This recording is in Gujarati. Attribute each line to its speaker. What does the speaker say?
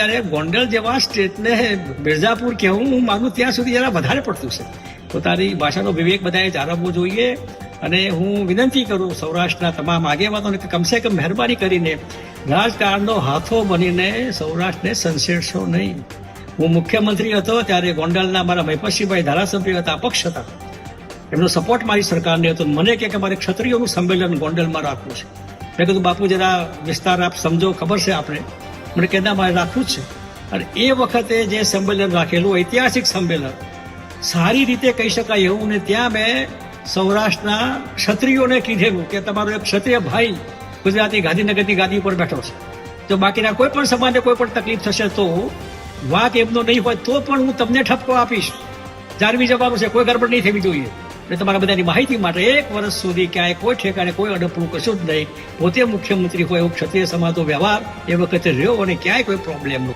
Speaker 1: ત્યારે ગોંડલ જેવા સ્ટેટને મિર્ઝાપુર કહેવું હું માનું ત્યાં સુધી જરા વધારે પડતું છે. પોતાની ભાષાનો વિવેક બધાએ જાળવવો જોઈએ અને હું વિનંતી કરું સૌરાષ્ટ્રના તમામ આગેવાનોને કે કમસે કમ મહેરબાની કરીને રાજકારણનો હાથો બનીને સૌરાષ્ટ્રને સંસેડશો નહીં. હું મુખ્યમંત્રી હતો ત્યારે ગોંડલના મારા મહેપતસિંહભાઈ ધારાસભ્ય હતા, અપક્ષ હતા. એમનો સપોર્ટ મારી સરકારને હતો મને કે મારે ક્ષત્રિયોનું સંમેલન ગોંડલમાં રાખવું છે. મેં કીધું, બાપુ, જરા વિસ્તાર આપ સમજો, ખબર છે આપણે મને મારે રાખવું જ છે. અને એ વખતે જે સંમેલન રાખેલું, ઐતિહાસિક સંમેલન, સારી રીતે કહી શકાય એવું ને ત્યાં મેં સૌરાષ્ટ્રના ક્ષત્રિયોને કીધેલું કે તમારો એક ક્ષત્રિય ભાઈ ગુજરાતી ગાંધીનગરની ગાદી ઉપર બેઠો છે. તો બાકીના કોઈ પણ સમાજને કોઈ પણ તકલીફ થશે તો વાક એમનો નહીં હોય તો પણ હું તમને ઠપકો આપીશ. જાળવી જવાનું છે, કોઈ ગરબડ નહીં થવી જોઈએ. એટલે તમારા બધાની માહિતી માટે એક વર્ષ સુધી ક્યાંય કોઈ ઠેકાણે કોઈ અડપણું કશું જ નહીં. પોતે મુખ્યમંત્રી હોય એવું ક્ષત્રિય સમાજનો વ્યવહાર એ વખતે રહ્યો અને ક્યાંય કોઈ પ્રોબ્લેમ